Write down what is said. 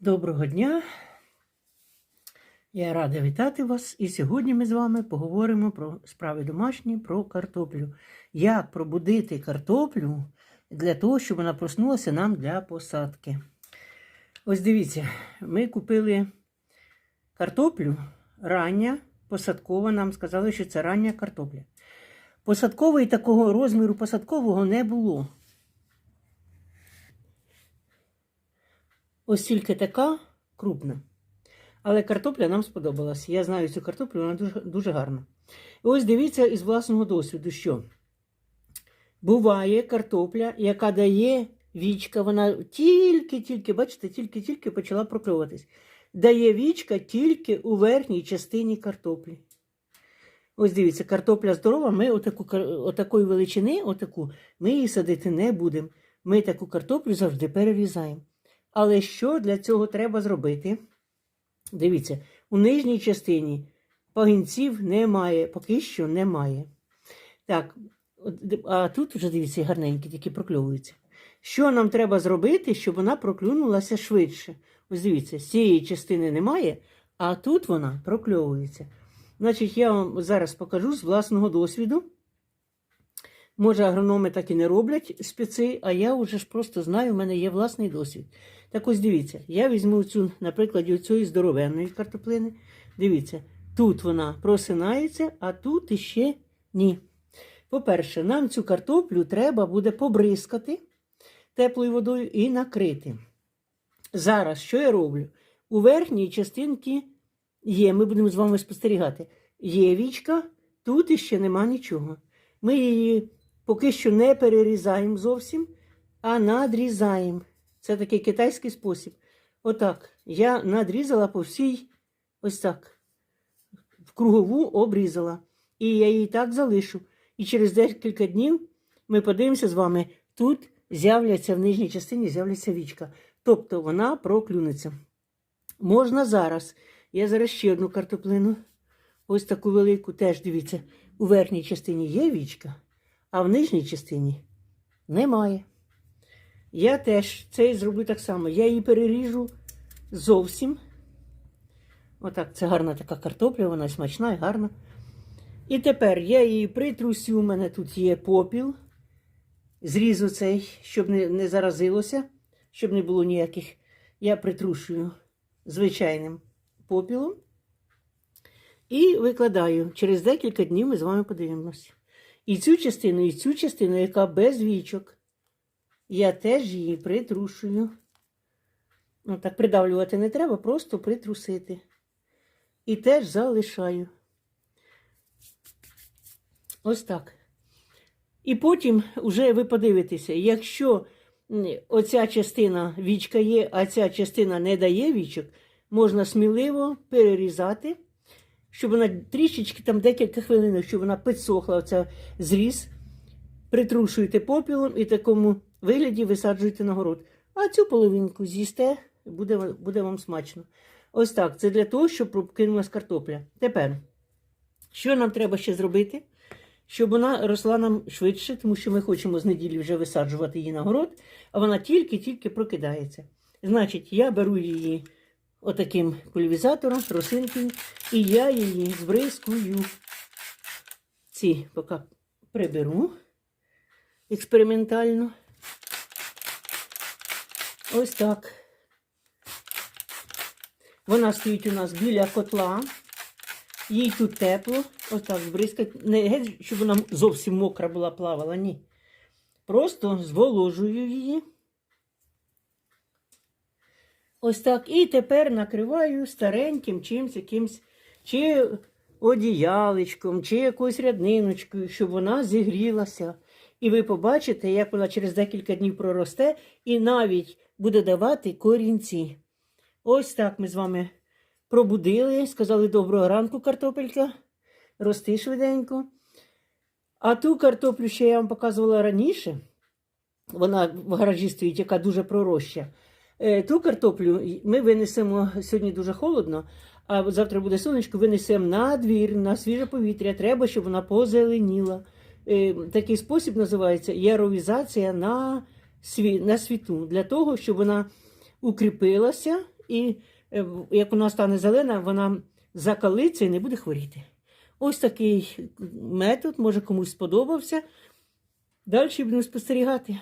Доброго дня! Я рада вітати вас. І сьогодні ми з вами поговоримо про справи домашні, про картоплю. Як пробудити картоплю для того, щоб вона проснулася нам для посадки. Ось дивіться, ми купили картоплю рання, посадкова. Нам сказали, що це рання картопля. Посадкової такого розміру посадкового не було. Ось тільки така крупна. Але картопля нам сподобалась. Я знаю цю картоплю, вона дуже, дуже гарна. Ось дивіться із власного досвіду, що буває картопля, яка дає вічка, вона тільки-тільки, бачите, тільки-тільки почала прокльовуватись. Дає вічка тільки у верхній частині картоплі. Ось дивіться, картопля здорова, ми отаку, отакої величини, отаку, ми її садити не будемо. Ми таку картоплю завжди перерізаємо. Але що для цього треба зробити? Дивіться, у нижній частині пагінців немає, поки що немає. Так, а тут вже дивіться, гарненькі, тільки прокльовуються. Що нам треба зробити, щоб вона проклюнулася швидше? Ось дивіться, з цієї частини немає, а тут вона прокльовується. Значить, я вам зараз покажу з власного досвіду. Може, агрономи так і не роблять спеці, а я вже ж просто знаю, в мене є власний досвід. Так ось дивіться, я візьму цю, на прикладі цієї здоровенної картоплини. Дивіться, тут вона просинається, а тут іще ні. По-перше, нам цю картоплю треба буде побризкати теплою водою і накрити. Зараз що я роблю? У верхній частинці є, ми будемо з вами спостерігати, є вічка, тут іще нема нічого. Ми її поки що не перерізаємо зовсім, а надрізаємо. Це такий китайський спосіб. Отак. Я надрізала по всій, ось так. В кругову обрізала. І я її так залишу. І через декілька днів ми подивимося з вами, тут з'являться в нижній частині з'являться вічка. Тобто вона проклюнеться. Можна зараз. Я зараз ще одну картоплину. Ось таку велику, теж дивіться, у верхній частині є вічка, а в нижній частині немає. Я теж це зроблю так само. Я її переріжу зовсім. Отак, це гарна така картопля, вона смачна і гарна. І тепер я її притрусю, у мене тут є попіл. Зрізу цей, щоб не, не заразилося, щоб не було ніяких. Я притрушую звичайним попілом. І викладаю. Через декілька днів ми з вами подивимося. І цю частину, і цю частину, яка без вічок. Я теж її притрушую. Ну, так придавлювати не треба, просто притрусити. І теж залишаю. Ось так. І потім вже ви подивитеся, якщо оця частина вічка є, а ця частина не дає вічок, можна сміливо перерізати, щоб вона трішечки, там декілька хвилин, щоб вона підсохла, оця зріз, притрушуєте попілом і в такому вигляді висаджуєте на город. А цю половинку з'їсте, буде, буде вам смачно. Ось так. Це для того, щоб прокинулась картопля. Тепер, що нам треба ще зробити? Щоб вона росла нам швидше, тому що ми хочемо з неділі вже висаджувати її на город, а вона тільки-тільки прокидається. Значить, я беру її отаким пульвізатором, росинкою, і я її збризкую. Ці поки приберу експериментально. Ось так. Вона стоїть у нас біля котла. Їй тут тепло. Ось так збризкать. Не геть, щоб вона зовсім мокра була, плавала, ні. Просто зволожую її. Ось так. І тепер накриваю стареньким чимось якимсь, чи одіялечком, чи якоюсь рядниночкою, щоб вона зігрілася. І ви побачите, як вона через декілька днів проросте і навіть буде давати корінці. Ось так ми з вами пробудили, сказали доброго ранку, картопелька. Рости швиденько. А ту картоплю, що я вам показувала раніше, вона в гаражі стоїть, яка дуже пророща. Е, Ту картоплю ми винесемо сьогодні дуже холодно, а завтра буде сонечко, винесемо на двір, на свіже повітря. Треба, щоб вона позеленіла. Е, Такий спосіб називається яровізація на, сві... на світу, для того, щоб вона укріпилася і е, як вона стане зелена, вона закалиться і не буде хворіти. Ось такий метод, може комусь сподобався. Далі будемо спостерігати.